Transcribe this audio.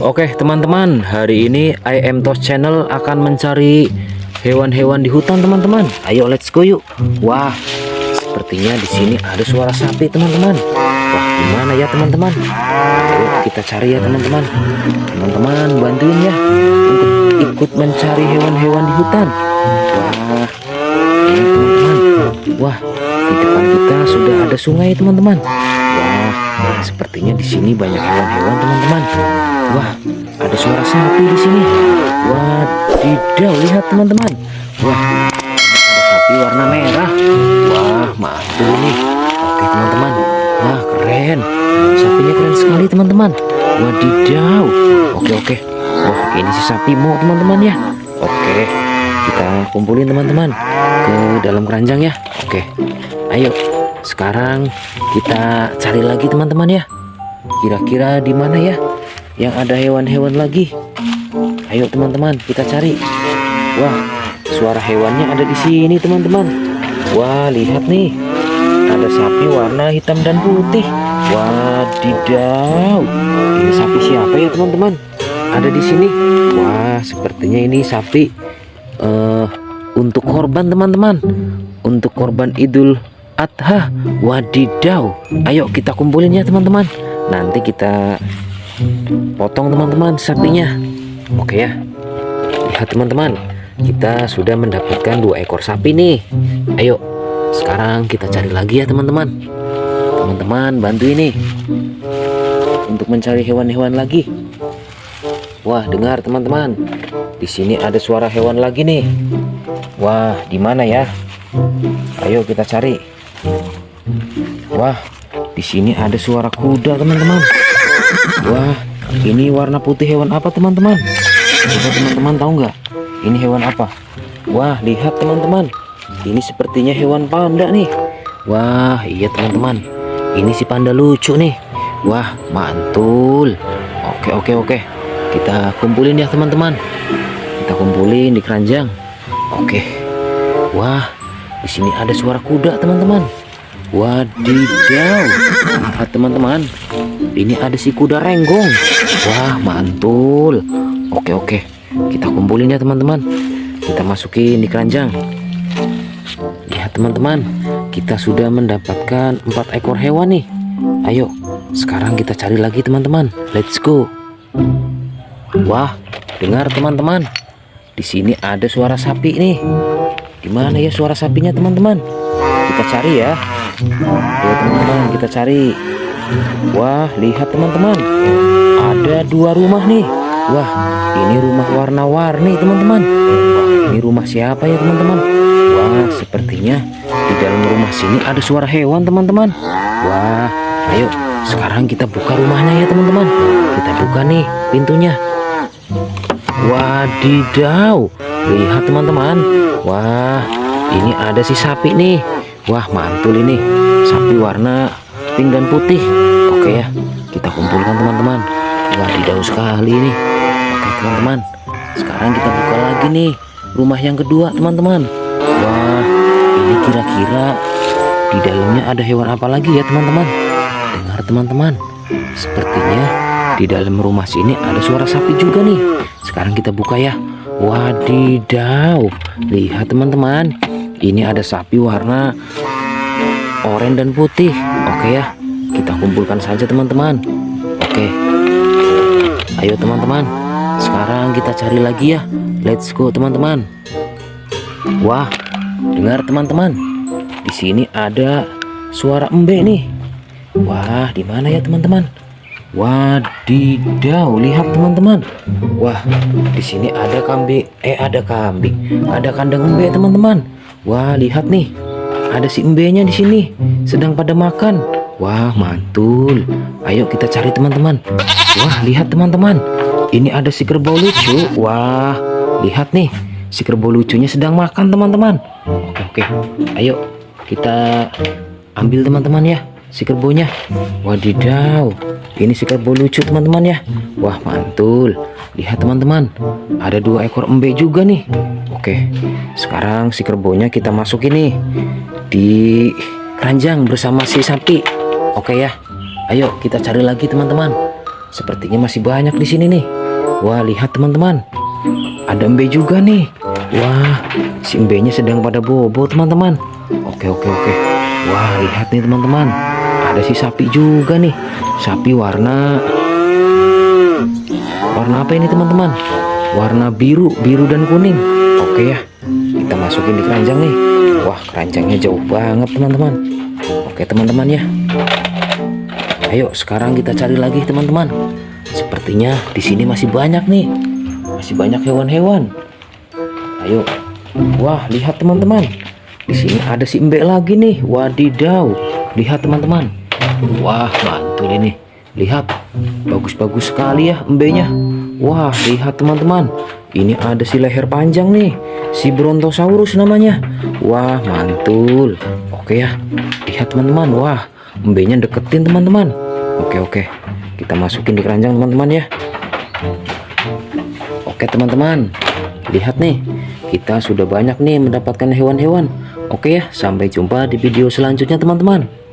Oke teman-teman, hari ini I am Tos Channel akan mencari hewan-hewan di hutan teman-teman. Ayo let's go yuk. Wah, sepertinya di sini ada suara sapi teman-teman. Wah, gimana ya teman-teman? Ayo kita cari ya teman-teman. Teman-teman bantuin ya untuk ikut mencari hewan-hewan di hutan. Wah, ini teman-teman. Wah, di depan kita sudah ada sungai teman-teman. Wah, sepertinya di sini banyak hewan-hewan teman-teman. Wah, ada suara sapi di sini. Wadidaw, lihat teman-teman. Wah, ada sapi warna merah. Wah, mantul nih. Oke teman-teman. Wah, keren. Sapinya keren sekali teman-teman. Wadidaw. Oke oke. Wah, ini si sapi mau teman-teman ya. Oke, kita kumpulin teman-teman ke dalam keranjang ya. Oke, ayo. Sekarang kita cari lagi teman-teman ya. Kira-kira di mana ya yang ada hewan-hewan lagi? Ayo teman-teman, kita cari. Wah, suara hewannya ada di sini teman-teman. Wah, lihat nih. Ada sapi warna hitam dan putih. Wadidaw. Ini sapi siapa ya teman-teman? Ada di sini. Wah, sepertinya ini sapi eh untuk korban teman-teman. Untuk korban Idul Adha. Wadidaw. Ayo kita kumpulin ya teman-teman. Nanti kita potong teman-teman sapinya. Oke ya. Lihat teman-teman. Kita sudah mendapatkan dua ekor sapi nih. Ayo. Sekarang kita cari lagi ya teman-teman. Teman-teman bantu ini untuk mencari hewan-hewan lagi. Wah, dengar teman-teman. Di sini ada suara hewan lagi nih. Wah, di mana ya? Ayo kita cari. Wah, di sini ada suara kuda, teman-teman. Wah, ini warna putih hewan apa, teman-teman? Coba teman-teman tahu nggak? Ini hewan apa? Wah, lihat teman-teman. Ini sepertinya hewan panda nih. Wah, iya teman-teman. Ini si panda lucu nih. Wah, mantul. Oke, oke, oke. Kita kumpulin ya teman-teman. Kita kumpulin di keranjang. Oke. Wah, di sini ada suara kuda teman-teman. Wadidaw. Lihat teman-teman. Ini ada si kuda renggong. Wah, mantul. Oke, oke. Kita kumpulin ya teman-teman. Kita masukin di keranjang. Lihat teman-teman, kita sudah mendapatkan empat ekor hewan nih. Ayo, sekarang kita cari lagi teman-teman. Let's go. Wah, dengar teman-teman. Di sini ada suara sapi nih. Gimana ya suara sapinya teman-teman? Kita cari ya. Ayo teman-teman, kita cari. Wah, lihat teman-teman. Ada dua rumah nih. Wah, ini rumah warna-warni teman-teman. Ini rumah siapa ya teman-teman? Wah, sepertinya di dalam rumah sini ada suara hewan teman-teman. Wah, ayo sekarang kita buka rumahnya ya teman-teman. Kita buka nih pintunya. Wadidaw, lihat teman-teman. Wah, ini ada si sapi nih. Wah, mantul ini. Sapi warna pink dan putih. Oke ya, kita kumpulkan teman-teman. Wadidaw sekali ini. Oke teman-teman, sekarang kita buka lagi nih rumah yang kedua teman-teman. Wah, ini kira-kira di dalamnya ada hewan apa lagi ya teman-teman? Dengar teman-teman, sepertinya di dalam rumah sini ada suara sapi juga nih. Sekarang kita buka ya. Wadidaw, lihat teman-teman, ini ada sapi warna oranye dan putih. Oke ya, kita kumpulkan saja teman-teman. Oke, ayo teman-teman, sekarang kita cari lagi ya. Let's go teman-teman. Wah, dengar teman-teman. Di sini ada suara embe nih. Wah, di mana ya teman-teman? Wadidaw, lihat teman-teman. Wah, di sini ada kambing, eh ada kambing, ada kandang embe teman-teman. Wah, lihat nih, ada si embenya di sini, sedang pada makan. Wah, mantul. Ayo kita cari teman-teman. Wah, lihat teman-teman, ini ada si kerbau lucu. Wah, lihat nih, si kerbau lucunya sedang makan teman-teman. Oke, oke, ayo kita ambil teman-teman ya si kerbaunya. Wadidaw, ini si kerbau lucu teman-teman ya. Wah mantul. Lihat teman-teman, ada dua ekor embe juga nih. Oke, sekarang si kerbaunya kita masukin nih di keranjang bersama si sapi. Oke ya, ayo kita cari lagi teman-teman. Sepertinya masih banyak di sini nih. Wah, lihat teman-teman. Ada embe juga nih. Wah, si embenya sedang pada bobo teman-teman. Oke, oke, oke. Wah, lihat nih teman-teman. Ada si sapi juga nih. Sapi warna Warna apa ini teman-teman? Warna biru, biru dan kuning. Oke ya, kita masukin di keranjang nih. Wah, keranjangnya jauh banget teman-teman. Oke teman-teman ya. Ayo sekarang kita cari lagi teman-teman. Sepertinya di sini masih banyak nih. Masih banyak hewan-hewan. Ayo. Wah, lihat teman-teman. Di sini ada si embek lagi nih. Wadidaw. Lihat teman-teman. Wah, mantul ini. Lihat. Bagus-bagus sekali ya embenya. Wah, lihat teman-teman. Ini ada si leher panjang nih. Si Brontosaurus namanya. Wah, mantul. Oke ya. Lihat teman-teman. Wah, embenya deketin teman-teman. Oke, oke. Kita masukin di keranjang teman-teman ya. Oke teman-teman, lihat nih, kita sudah banyak nih mendapatkan hewan-hewan. Oke ya, sampai jumpa di video selanjutnya teman-teman.